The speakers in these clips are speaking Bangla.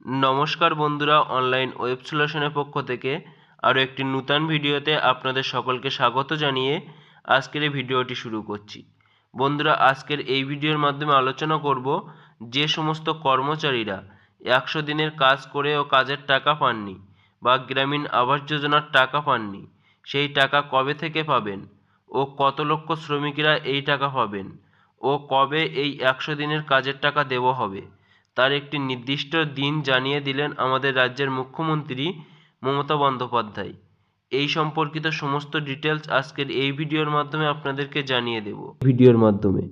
নমস্কার বন্ধুরা অনলাইন ওয়েব সলিউশনের পক্ষ থেকে আরও একটি নূতন ভিডিওতে আপনাদের সকলকে স্বাগত জানিয়ে আজকের এই ভিডিওটি শুরু করছি। বন্ধুরা, আজকের এই ভিডিওর মাধ্যমে আলোচনা করব যে সমস্ত কর্মচারীরা একশো দিনের কাজ করে ও কাজের টাকা পাননি বা গ্রামীণ আবাস যোজনার টাকা পাননি, সেই টাকা কবে থেকে পাবেন ও কত লক্ষ শ্রমিকরা এই টাকা পাবেন ও কবে এই একশো দিনের কাজের টাকা দেওয়া হবে তার একটি নির্দিষ্ট দিন জানিয়ে দিলেন আমাদের রাজ্যের মুখ্যমন্ত্রী মমতা বন্দ্যোপাধ্যায়। এই সম্পর্কিত সমস্ত ডিটেলস আজকের এই ভিডিওর মাধ্যমে আপনাদেরকে জানিয়ে দেব। ভিডিওর মাধ্যমে।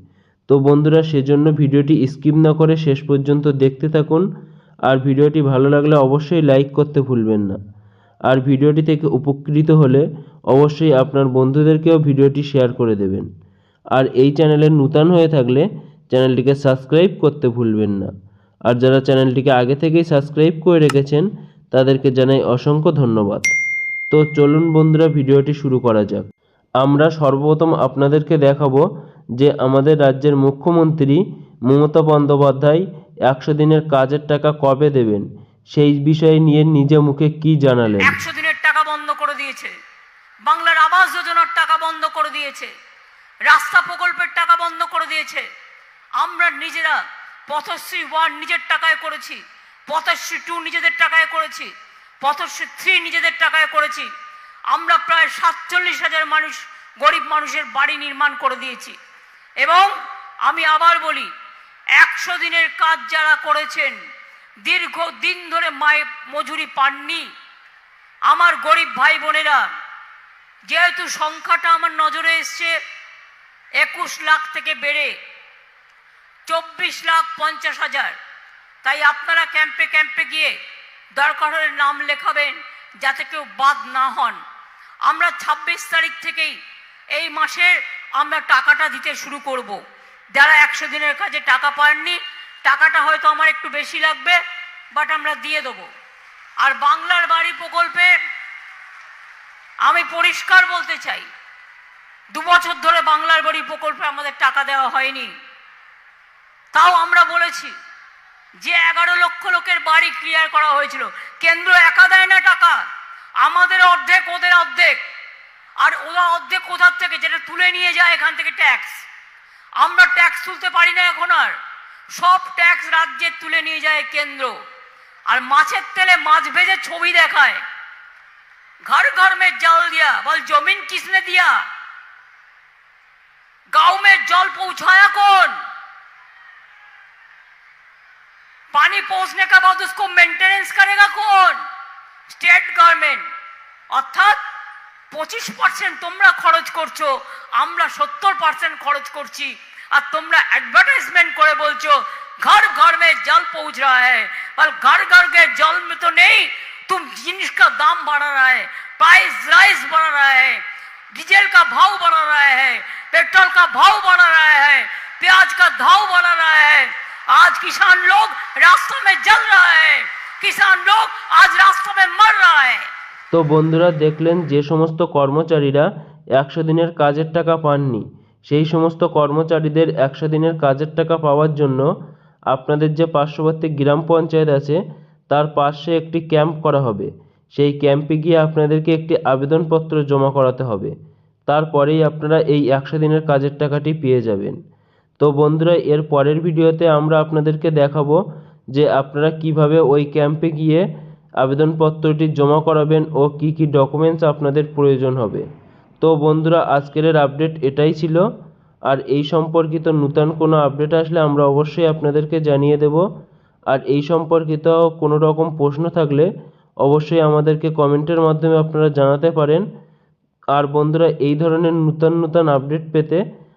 তো বন্ধুরা, সেজন্য ভিডিওটি স্কিপ না করে শেষ পর্যন্ত দেখতে থাকুন। আর ভিডিওটি ভালো লাগলে অবশ্যই লাইক করতে ভুলবেন না। আর ভিডিওটি থেকে উপকৃত হলে অবশ্যই আপনার বন্ধুদেরকেও ভিডিওটি শেয়ার করে দেবেন। আর এই চ্যানেলে নূতন হয়ে থাকলে চ্যানেলটিকে সাবস্ক্রাইব করতে ভুলবেন না। আর যারা চ্যানেলটিকে আগে থেকেই সাবস্ক্রাইব করে রেখেছেন, তাদেরকে জানাই অসংখ্য ধন্যবাদ। তো চলুন বন্ধুরা, ভিডিওটি শুরু করা যাক। আমরা সর্বপ্রথম আপনাদেরকে দেখাবো যে আমাদের রাজ্যের মুখ্যমন্ত্রী মমতা বন্দ্যোপাধ্যায় একশো দিনের কাজের টাকা কবে দেবেন? সেই বিষয়ে নিয়ে নিজে মুখে কি জানালেন? একশো দিনের টাকা বন্ধ করে দিয়েছে। বাংলার আবাস যোজনার টাকা বন্ধ করে দিয়েছে। রাস্তা প্রকল্পের টাকা বন্ধ করে দিয়েছে। আমরা নিজেরা পথশ্রী ওয়ান নিজের টাকায় করেছি। পথশ্রী টু নিজেদের টাকায় করেছি। পথশ্রী থ্রি নিজেদের টাকায় করেছি। আমরা প্রায় সাতচল্লিশ হাজার মানুষ, গরিব মানুষের বাড়ি নির্মাণ করে দিয়েছি। এবং আমি আবার বলি, একশো দিনের কাজ যারা করেছেন, দীর্ঘ দিন ধরে মায়ে মজুরি পাননি। আমার গরিব ভাই বোনেরা, যেহেতু সংখ্যাটা আমার নজরে এসছে, একুশ লাখ থেকে বেড়ে চব্বিশ লাখ পঞ্চাশ হাজার। তাই আপনারা ক্যাম্পে ক্যাম্পে গিয়ে দরকার হলে নাম লেখাবেন যাতে কেউ বাদ না হন। আমরা ছাব্বিশ তারিখ থেকেই এই মাসে আমরা টাকাটা দিতে শুরু করব। যারা একশো দিনের কাজে টাকা পাননি, টাকাটা হয়তো আমার একটু বেশি লাগবে বাট আমরা দিয়ে দেবো। আর বাংলার বাড়ি প্রকল্পে আমি পরিষ্কার বলতে চাই, দু বছর ধরে বাংলার বাড়ি প্রকল্পে আমাদের টাকা দেওয়া হয়নি। তাও আমরা বলেছি যে এগারো লক্ষ লোকের বাড়ি ক্লিয়ার করা হয়েছিল। কেন্দ্র একা দেয় না টাকা। আমাদের অর্ধেক, ওদের অর্ধেক। আর ওরা অর্ধেক কোথার থেকে? যেটা তুলে নিয়ে যায় এখান থেকে ট্যাক্স আমরা ট্যাক্স তুলতে পারি না এখন আর। সব ট্যাক্স রাজ্যের তুলে নিয়ে যায় কেন্দ্র। আর মাছের তেলে মাছ ভেজে ছবি দেখায়। ঘর ঘর মে জল দিয়া। বল, জমিন কিসনে দিয়া? গাঁও মে জল পৌঁছায়া কো। पानी पहुंचने के बाद उसको मेंटेनेंस करेगा कौन? স্টেট গভর্নমেন্ট অর্থাৎ পঁচিশ পার্সেন্ট তোমরা খরচ করছ আমরা সত্তর পার্সেন্ট খরচ করছি আর তোমরা অ্যাডভার্টাইজমেন্ট করে বলছো ঘর ঘর মে জল পৌঁছ রা হ্যাঁ ঘর ঘর গে জল মে তো নেই तुम जिनिस का दाम बढ़ा रहा है प्राइस राइस बढ़ा रहा है, डीजल का भाव बढ़ा रहा है, पेट्रोल का भाव बढ़ा रहा है, प्याज का भाव बढ़ा रहा है। आज किसान लोग रास्ता में जल रहा है किसान लोग आज रास्ता में मर रहा है তো বন্ধুরা দেখলেন যে সমস্ত কর্মচারীরা একশো দিনের কাজের টাকা পাননি সেই সমস্ত কর্মচারীদের একশো দিনের কাজের টাকা পাওয়ার জন্য আপনাদের যে পার্শ্ববর্তী গ্রাম পঞ্চায়েত আছে তার পাশে একটি ক্যাম্প করা হবে সেই ক্যাম্পে গিয়ে আপনাদেরকে একটি আবেদনপত্র জমা করাতে হবে তারপরেই আপনারা এই একশো দিনের কাজের টাকাটি পেয়ে যাবেন তো বন্ধুরা, এর পরের ভিডিওতে আমরা আপনাদেরকে দেখাবো যে আপনারা কীভাবে ওই ক্যাম্পে গিয়ে আবেদনপত্রটি জমা করাবেন ও কি কি ডকুমেন্টস আপনাদের প্রয়োজন হবে। তো বন্ধুরা, আজকের আপডেট এটাই ছিল। আর এই সম্পর্কিত নূতন কোনো আপডেট আসলে আমরা অবশ্যই আপনাদেরকে জানিয়ে দেব। আর এই সম্পর্কিত কোনো রকম প্রশ্ন থাকলে অবশ্যই আমাদেরকে কমেন্টের মাধ্যমে আপনারা জানাতে পারেন। আর বন্ধুরা, এই ধরনের নূতন নূতন আপডেট পেতে